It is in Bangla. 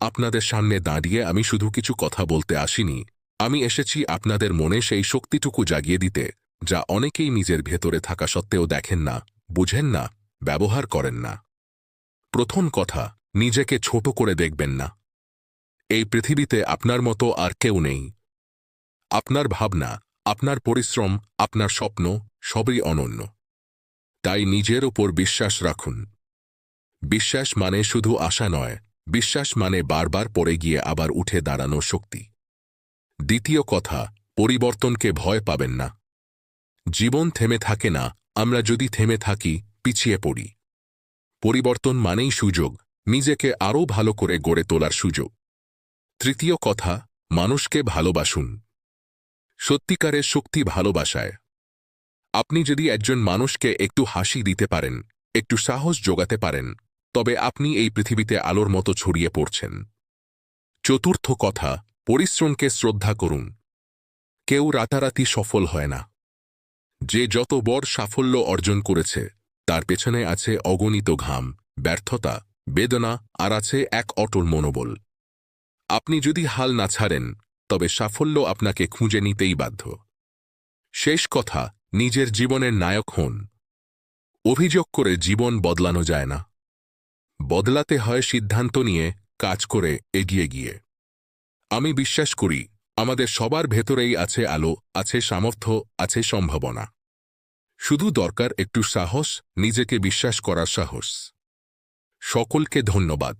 আপনাদের সামনে দাঁড়িয়ে আমি শুধু কিছু কথা বলতে আসিনি। আমি এসেছি আপনাদের মনে সেই শক্তিটুকু জাগিয়ে দিতে, যা অনেকেই নিজের ভেতরে থাকা সত্ত্বেও দেখেন না, বুঝেন না, ব্যবহার করেন না। প্রথম কথা, নিজেকে ছোট করে দেখবেন না। এই পৃথিবীতে আপনার মতো আর কেউ নেই। আপনার ভাবনা, আপনার পরিশ্রম, আপনার স্বপ্ন, সবই অনন্য। তাই নিজের ওপর বিশ্বাস রাখুন। বিশ্বাস মানে শুধু আশা নয় বিশ্বাস মানে বারবার পড়ে গিয়ে আবার উঠে দাঁড়ানোর শক্তি। দ্বিতীয় কথা, পরিবর্তনকে ভয় পাবেন না। জীবন থেমে থাকে না, আমরা যদি থেমে থাকি, পিছিয়ে পড়ি। পরিবর্তন মানেই সুযোগ, নিজেকে আরও ভালো করে গড়ে তোলার সুযোগ। তৃতীয় কথা, মানুষকে ভালোবাসুন। সত্যিকারের শক্তি ভালোবাসায়। আপনি যদি একজন মানুষকে একটু হাসি দিতে পারেন, একটু সাহস যোগাতে পারেন তবে আপনি এই পৃথিবীতে আলোর মতো ছড়িয়ে পড়ছেন। চতুর্থ কথা, পরিশ্রমকে শ্রদ্ধা করুন। কেউ রাতারাতি সফল হয় না। যে যত বড় সাফল্য অর্জন করেছে, তার পেছনে আছে অগণিত ঘাম, ব্যর্থতা, বেদনা, আর আছে এক অটল মনোবল। আপনি যদি হাল না ছাড়েন, তবে সাফল্য আপনাকে খুঁজে নিতেই বাধ্য। শেষ কথা, নিজের জীবনের নায়ক হন। অভিযোগ করে জীবন বদলানো যায় না। বদলাতে হয় সিদ্ধান্ত নিয়ে কাজ করে এগিয়ে গিয়ে। আমি বিশ্বাস করি, আমাদের সবার ভেতরেই আছে আলো, আছে সামর্থ্য, আছে সম্ভাবনা। শুধু দরকার একটু সাহস, নিজেকে বিশ্বাস করার সাহস। সকলকে ধন্যবাদ।